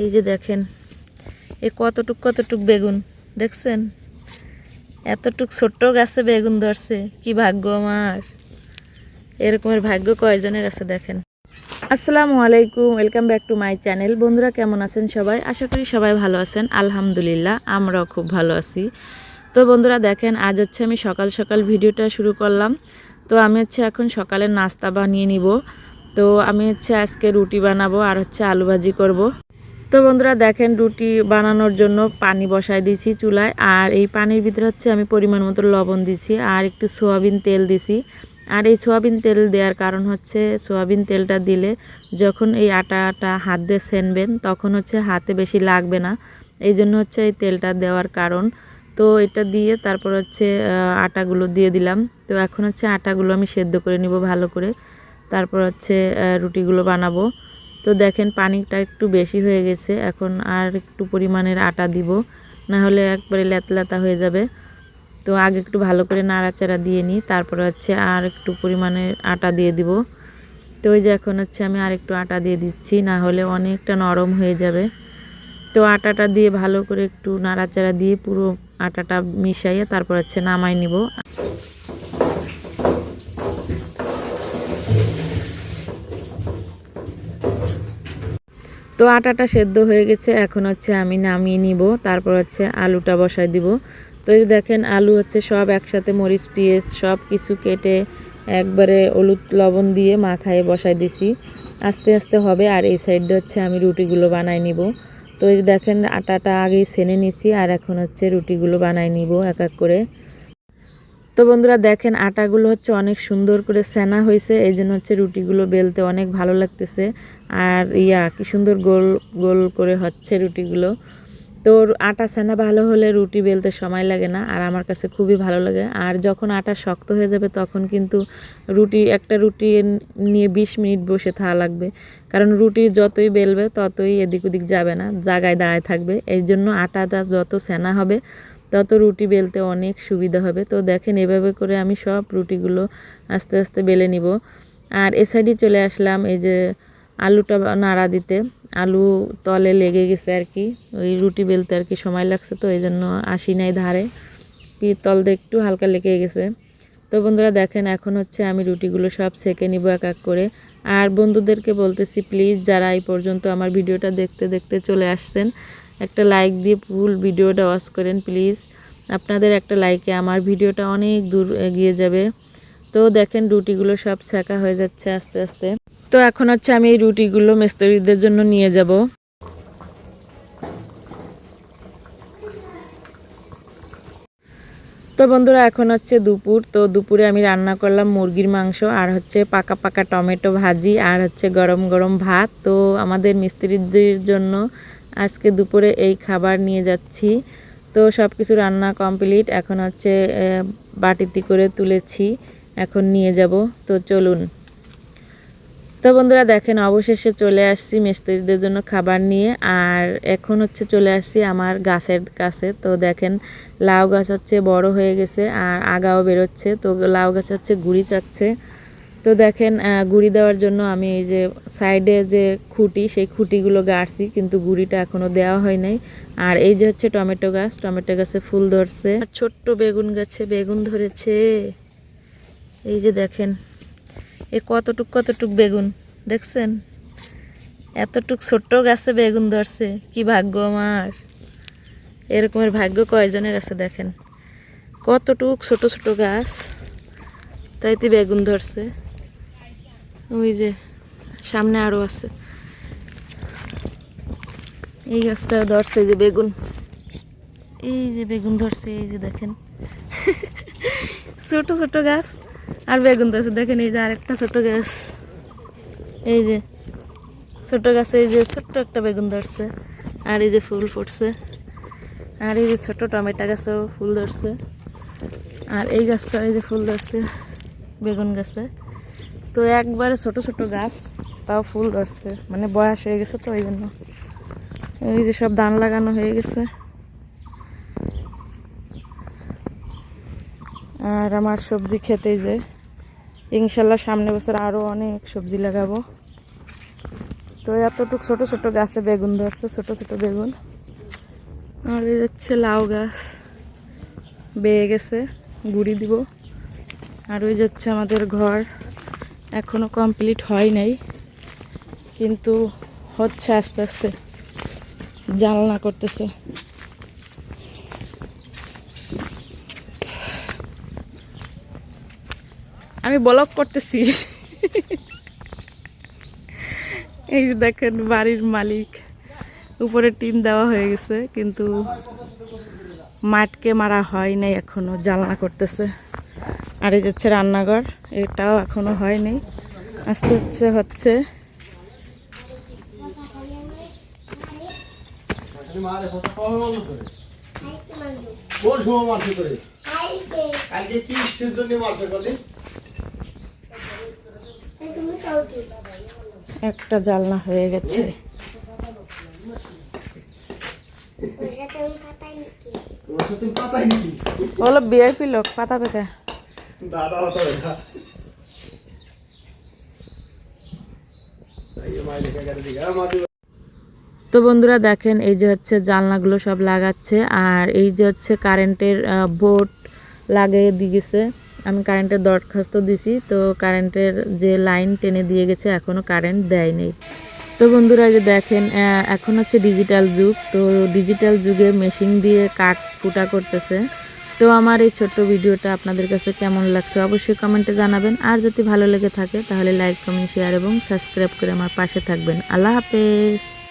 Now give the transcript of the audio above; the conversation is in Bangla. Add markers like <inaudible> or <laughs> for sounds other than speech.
এই যে দেখেন, এ কতটুক কতটুক বেগুন, দেখছেন? এতটুক ছোট্ট গাছে বেগুন ধরছে, কি ভাগ্য আমার? এরকমের ভাগ্য কয়জনের আছে দেখেন? আসসালামু আলাইকুম, welcome back to my channel. বন্ধুরা, কেমন আছেন সবাই? আশা করি সবাই ভালো আছেন। আলহামদুলিল্লাহ, আমরাও খুব ভালো আছি। তো বন্ধুরা, দেখেন, আজ হচ্ছে আমি সকাল সকাল ভিডিওটা শুরু করলাম। তো আমি হচ্ছে এখন সকালের নাস্তা বানিয়ে নিব। তো আমি হচ্ছে আজকে রুটি বানাবো আর হচ্ছে আলু ভাজি করব। তো বন্ধুরা দেখেন রুটি বানানোর জন্য পানি বসায় দিয়েছি চুলায়, আর এই পানির ভিতরে হচ্ছে আমি পরিমাণ মতো লবণ দিছি আর একটু সোয়াবিন তেল দিছি। আর এই সোয়াবিন তেল দেওয়ার কারণ হচ্ছে সোয়াবিন তেলটা দিলে যখন এই আটাটা হাত দিয়ে সেনবেন তখন হচ্ছে হাতে বেশি লাগবে না। এই জন্য হচ্ছে এই তেলটা দেওয়ার কারণ। তো এটা দিয়ে তারপর হচ্ছে আটাগুলো দিয়ে দিলাম। তো এখন হচ্ছে আটাগুলো আমি সেদ্ধ করে নিব ভালো করে। তারপর হচ্ছে রুটিগুলো বানাবো। তো দেখেন পানিটা একটু বেশি হয়ে গেছে, এখন আর একটু পরিমাণের আটা দিব, না হলে একবারে লেতলাতা হয়ে যাবে। তো আগে একটু ভালো করে নাড়াচাড়া দিয়ে নিই, তারপরে হচ্ছে আর একটু পরিমাণের আটা দিয়ে দিব। তো ওই যে এখন হচ্ছে আমি আর একটু আটা দিয়ে দিচ্ছি, না হলে অনেকটা নরম হয়ে যাবে। তো আটাটা দিয়ে ভালো করে একটু নাড়াচাড়া দিয়ে পুরো আটাটা মিশাইয়ে তারপর হচ্ছে নামাই নিব। তো আটাটা সেদ্ধ হয়ে গেছে, এখন হচ্ছে আমি নামিয়ে নিব, তারপর হচ্ছে আলুটা বসাই দিব। তো এই দেখেন, আলু হচ্ছে সব একসাথে মরিচ, পিঁয়াজ সব কিছু কেটে একবারে হলুদ লবণ দিয়ে মাখায়ে বসাই দিছি। আস্তে আস্তে হবে, আর এই সাইডে হচ্ছে আমি রুটিগুলো বানাই নিব। তো এই দেখেন, আটাটা আগেই সেনে নিছি, আর এখন হচ্ছে রুটিগুলো বানাই নিব এক এক করে। তো বন্ধুরা দেখেন, আটাগুলো হচ্ছে অনেক সুন্দর করে সেনা হয়েছে, এই জন্য হচ্ছে রুটিগুলো বেলতে অনেক ভালো লাগতেছে। আর ইয়া, কি সুন্দর গোল গোল করে হচ্ছে রুটিগুলো। তো আটা সেনা ভালো হলে রুটি বেলতে সময় লাগে না, আর আমার কাছে খুবই ভালো লাগে। আর যখন আটা শক্ত হয়ে যাবে তখন কিন্তু রুটি, একটা রুটি নিয়ে বিশ মিনিট বসে থাকা লাগবে। কারণ রুটি যতই বেলবে ততই এদিক ওদিক যাবে না, জায়গায় দাঁড়ায় থাকবে। এই জন্য আটাটা যত সেনা হবে, তত রুটি বেলতে অনেক সুবিধা হবে। তো দেখেন এভাবে করে আমি সব রুটিগুলো আস্তে আস্তে বেলে নিব। আর এ চলে আসলাম এই যে আলুটা নাড়া দিতে। আলু তলে লেগে গেছে আর কি। ওই রুটি বেলতে আর কি সময় লাগছে তো, এই জন্য আসি নাই ধারে। তল দিয়ে একটু হালকা লেগে গেছে। তো বন্ধুরা দেখেন, এখন হচ্ছে আমি রুটিগুলো সব সেকে নিব এক এক করে। আর বন্ধুদেরকে বলতেছি প্লিজ যারা এই পর্যন্ত আমার ভিডিওটা দেখতে দেখতে চলে আসছেন, একটা লাইক দিয়ে ফুল ভিডিওটা ওয়াচ করেন প্লিজ আপনাদের একটা লাইকে আমার ভিডিওটা অনেক দূর এগিয়ে যাবে। তো দেখেন, রুটিগুলো সব সেকা হয়ে যাচ্ছে আস্তে আস্তে। তো এখন হচ্ছে আমি এই রুটিগুলো মিস্ত্রিদের জন্য নিয়ে যাব। তো বন্ধুরা, এখন হচ্ছে দুপুর। তো দুপুরে আমি রান্না করলাম মুরগির মাংস আর হচ্ছে পাকা পাকা টমেটো ভাজি আর হচ্ছে গরম গরম ভাত। তো আমাদের মিস্ত্রিদের জন্য আজকে দুপুরে এই খাবার নিয়ে যাচ্ছি। তো সব কিছু রান্না কমপ্লিট। এখন হচ্ছে বাটিতে করে তুলেছি। এখন নিয়ে যাব। তো চলুন। তো বন্ধুরা দেখেন, অবশেষে চলে আসছি মিস্ত্রিদের জন্য খাবার নিয়ে। আর এখন হচ্ছে চলে আসছি আমার গাছের কাছে। তো দেখেন, লাউ গাছ হচ্ছে বড় হয়ে গেছে আর আগাও বেরোচ্ছে। তো লাউ গাছ হচ্ছে গুড়ি চাচ্ছে। তো দেখেন গুড়ি দেওয়ার জন্য আমি এই যে সাইডে যে খুঁটি, সেই খুঁটিগুলো গাড়ছি, কিন্তু গুড়িটা এখনও দেওয়া হয় নাই। আর এই যে হচ্ছে টমেটো গাছ, টমেটো গাছে ফুল ধরছে। ছোট্ট বেগুন গাছে বেগুন ধরেছে। এই যে দেখেন এ কতটুক কতটুক বেগুন, দেখছেন? এতটুক ছোট্ট গাছে বেগুন ধরছে, কি ভাগ্য আমার। এরকমের ভাগ্য কয়জনের আছে দেখেন? কতটুক ছোট ছোট গাছ, তাইতে বেগুন ধরছে। ওই যে, সামনে আরও আছে। এই গাছটা ধরছে যে বেগুন। এই যে বেগুন ধরছে, এই যে দেখেন। <laughs> ছোট ছোট গাছ। আর বেগুন ধরছে দেখেন এই যে আরেকটা ছোট গাছ। এই যে ছোট গাছে এই যে ছোট্ট একটা বেগুন ধরছে, আর এই যে ফুল ফুটছে, আর এই যে ছোট টমেটো গাছেও ফুল ধরছে, আর এই গাছটা এই যে ফুল ধরছে, বেগুন গাছে। তো একবারে ছোট ছোট গাছ, তাও ফুল ধরছে মানে বয়স হয়ে গেছে তো ওই জন্য এই যে সব ধান লাগানো হয়ে গেছে। আর আমার সবজি খেতে যে ইনশাল্লাহ সামনে বছর আরও অনেক সবজি লাগাবো। তো এতটুক ছোট ছোট গাছে বেগুন ধরছে, ছোট ছোট বেগুন। আর এই হচ্ছে লাউ গাছ। বেয়ে গেছে, গুড়ি দিব। আর ওই যাচ্ছে আমাদের ঘর, এখনও কমপ্লিট হয় নাই। কিন্তু হচ্ছে আস্তে আস্তে, জানলা করতেছে। আমি ব্লক করতেছি। এই যে দেখেন, বাড়ির মালিক। উপরে টিন দেওয়া হয়ে গেছে, কিন্তু মাটকে মারা হয় নাই এখনও, জ্বালনা করতেছে। আর এই যাচ্ছে রান্নাঘর, এটাও এখনও হয় নাই। আস্তে হচ্ছে করে? কালকে কি জন্য মাছ একটা জালনা হয়ে গেছে। বলো বিআইপি লোক পাতা মাছ তো বন্ধুরা দেখেন এই যে হচ্ছে জানলাগুলো সব লাগাচ্ছে আর এই যে হচ্ছে কারেন্টের বোর্ড লাগিয়ে দিয়ে গেছে আমি কারেন্টের দরখাস্ত দিছি, তো কারেন্টের যে লাইন টেনে দিয়ে গেছে এখনও কারেন্ট দেয়নি তো বন্ধুরা যে দেখেন এখন হচ্ছে ডিজিটাল যুগ, তো ডিজিটাল যুগে মেশিন দিয়ে কাঠ ফুটা করতেছে। তো আমার এই ছোট্ট ভিডিওটা আপনাদের কাছে কেমন লাগছে অবশ্যই কমেন্টে জানাবেন। আর যদি ভালো লেগে থাকে, তাহলে লাইক কমেন্ট শেয়ার এবং সাবস্ক্রাইব করে আমার পাশে থাকবেন। আল্লাহ হাফেজ।